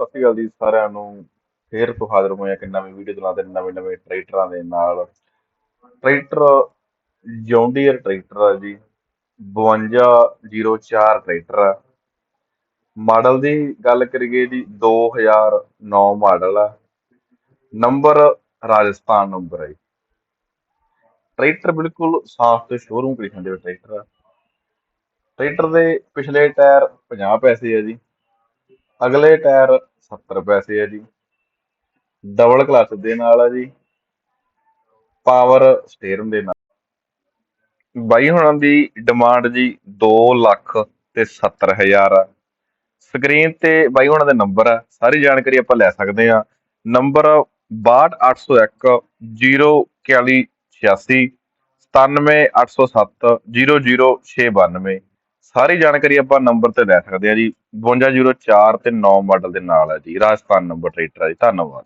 ਸਤਿ ਸ਼੍ਰੀ ਅਕਾਲ ਜੀ ਸਾਰਿਆਂ ਨੂੰ। ਫੇਰ ਤੋਂ ਹਾਜ਼ਰ ਹੋਏ ਹਾਂ ਕਿ ਨਵੀਂ ਵੀਡੀਓ ਦੇ ਨਾਲ ਨਵੇਂ ਨਵੇਂ ਟਰੈਕਟਰਾਂ ਦੇ ਨਾਲ। ਟਰੈਕਟਰ ਜੌਂਡੀਅਰ ਟਰੈਕਟਰ ਆ ਜੀ। 5204 ਟਰੈਕਟਰ ਆ। ਮਾਡਲ ਦੀ ਗੱਲ ਕਰੀਏ ਜੀ 2009 ਮਾਡਲ ਆ। ਨੰਬਰ ਰਾਜਸਥਾਨ ਨੰਬਰ ਹੈ ਜੀ। ਟਰੈਕਟਰ ਬਿਲਕੁਲ ਸਾਫ਼ ਤੇ ਸ਼ੋਰੂਮ ਕੰਡੀਸ਼ਨ ਦੇ ਵਿੱਚ ਟਰੈਕਟਰ ਆ। ਟਰੈਕਟਰ ਦੇ ਪਿਛਲੇ ਟਾਇਰ 50 ਪੈਸੇ ਆ ਜੀ। ਅਗਲੇ ਟਾਇਰ 70 ਪੈਸੇ ਆ ਜੀ। ਡਬਲ ਕਲਚ ਦੇ ਨਾਲ ਆ ਜੀ। ਪਾਵਰ ਸਟੀਅਰਿੰਗ ਦੇ ਨਾਲ। ਬਾਈ ਹੁਣਾਂ ਦੀ ਡਿਮਾਂਡ ਜੀ 2 ਲੱਖ ਤੇ 70 ਹਜ਼ਾਰ ਆ। ਸਕਰੀਨ ਤੇ ਬਾਈ ਹੁਣਾਂ ਦੇ ਨੰਬਰ ਆ। ਸਾਰੀ ਜਾਣਕਾਰੀ ਆਪਾਂ ਲੈ ਸਕਦੇ ਆ। ਨੰਬਰ 62801 04186 97807 00692 ਸਾਰੀ ਜਾਣਕਾਰੀ ਆਪਾਂ ਨੰਬਰ ਤੇ ਲੈ ਸਕਦੇ ਆ ਜੀ 5204 ਤੇ 9 ਮਾਡਲ ਦੇ ਨਾਲ ਹੈ ਜੀ, ਰਾਜਸਥਾਨ ਨੰਬਰ ਟਰੈਕਟਰ ਹੈ ਜੀ, ਧੰਨਵਾਦ।